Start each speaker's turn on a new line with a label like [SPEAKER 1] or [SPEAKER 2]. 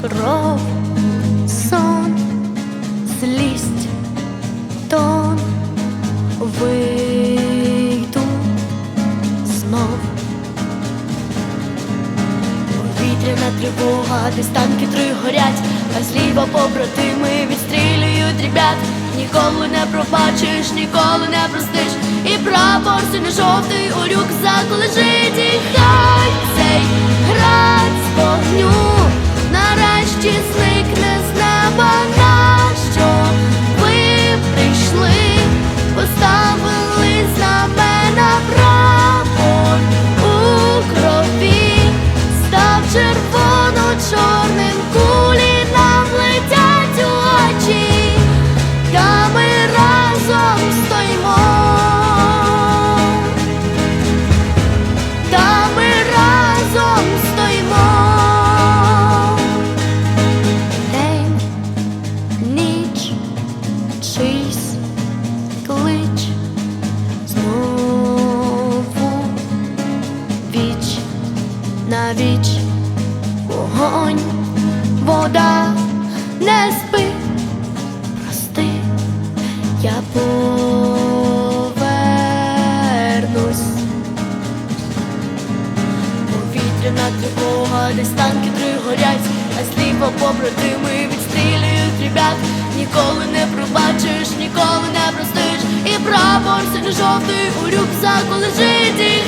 [SPEAKER 1] кров, сон, злість, тон вийду знов. Повітряна тривога, десь танки три горять, а зліва побратими відстрілюють ребят. Ніколи не пробачиш, ніколи не простиш. І прапор синьо жовтий у рюкзаку лежить, і віч, вогонь, вода не спи, прости, я повернусь. Повітряна тривога, десь танки три горять, а зліва побратими відстрілюють ребят. Ніколи не пробачиш, ніколи не простиш, і прапор синьо-жовтий у рюкзаку лежить,